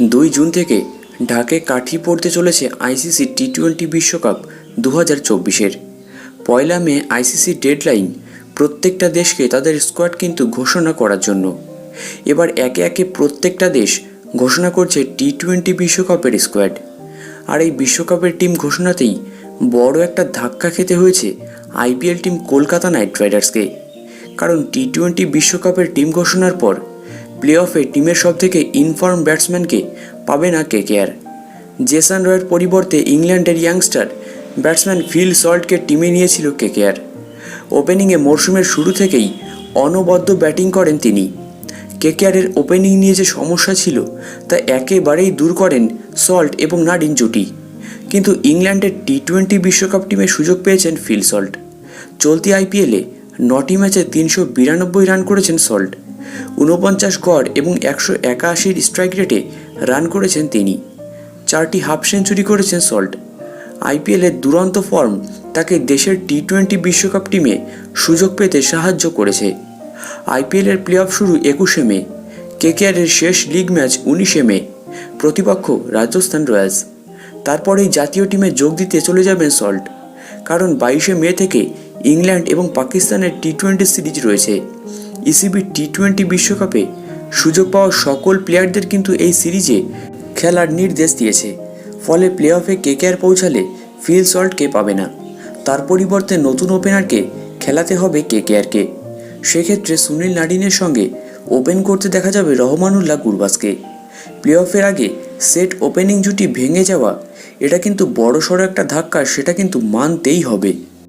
দুই জুন থেকে ঢাকে কাঠি পড়তে চলেছে আইসিসি টি টোয়েন্টি বিশ্বকাপ দু হাজার চব্বিশের। পয়লা মে আইসিসি ডেডলাইন প্রত্যেকটা দেশকে তাদের স্কোয়াড কিন্তু ঘোষণা করার জন্য। এবার একে একে প্রত্যেকটা দেশ ঘোষণা করছে টি টোয়েন্টি বিশ্বকাপের স্কোয়াড। আর এই বিশ্বকাপের টিম ঘোষণাতেই বড় একটা ধাক্কা খেতে হয়েছে আইপিএল টিম কলকাতা নাইট রাইডার্সকে। কারণ টি টোয়েন্টি বিশ্বকাপের টিম ঘোষণার পর প্লে অফে টিমের সবথেকে ইনফর্ম ব্যাটসম্যানকে পাবে না কেকেআর জেসান রয়ের পরিবর্তে ইংল্যান্ডের ইয়াংস্টার ব্যাটসম্যান ফিল সল্টকে টিমে নিয়েছিল কেকেআর ওপেনিংয়ে মরশুমের শুরু থেকেই অনবদ্য ব্যাটিং করেন তিনি। কেকেআরের ওপেনিং নিয়ে যে সমস্যা ছিল, তা একেবারেই দূর করেন সল্ট এবং নাডিন জুটি। কিন্তু ইংল্যান্ডের টি টোয়েন্টি বিশ্বকাপ টিমে সুযোগ পেয়েছেন ফিল সল্ট। চলতি আইপিএলে নটি ম্যাচে তিনশো বিরানব্বই রান করেছেন সল্ট। ঊনপঞ্চাশ গড় এবং একশো একাশির স্ট্রাইক রেটে রান করেছেন তিনি। চারটি হাফ সেঞ্চুরি করেছেন সল্ট আইপিএলের দুরন্ত ফর্ম তাকে দেশের টি টোয়েন্টি বিশ্বকাপ টিমে সুযোগ পেতে সাহায্য করেছে। আইপিএলের প্লে অফ শুরু একুশে মে কেকেআরের শেষ লিগ ম্যাচ উনিশে মে, প্রতিপক্ষ রাজস্থান রয়্যালস। তারপরেই জাতীয় টিমে যোগ দিতে চলে যাবেন সল্ট কারণ বাইশে মে থেকে ইংল্যান্ড এবং পাকিস্তানের টি টোয়েন্টি সিরিজ রয়েছে। ইসিবি টি টোয়েন্টি বিশ্বকাপে সুযোগ পাওয়া সকল প্লেয়ারদের কিন্তু এই সিরিজে খেলার নির্দেশ দিয়েছে। ফলে প্লে অফে কেকেআর পৌঁছালে ফিল সল্টকে পাবে না? তার পরিবর্তে নতুন ওপেনারকে খেলাতে হবে কেকেআরকে সেক্ষেত্রে সুনীল নাডিনের সঙ্গে ওপেন করতে দেখা যাবে রহমানুল্লাহ গুরবাসকে প্লে অফের আগে সেট ওপেনিং জুটি ভেঙে যাওয়া, এটা কিন্তু বড়সড় একটা ধাক্কা, সেটা কিন্তু মানতেই হবে।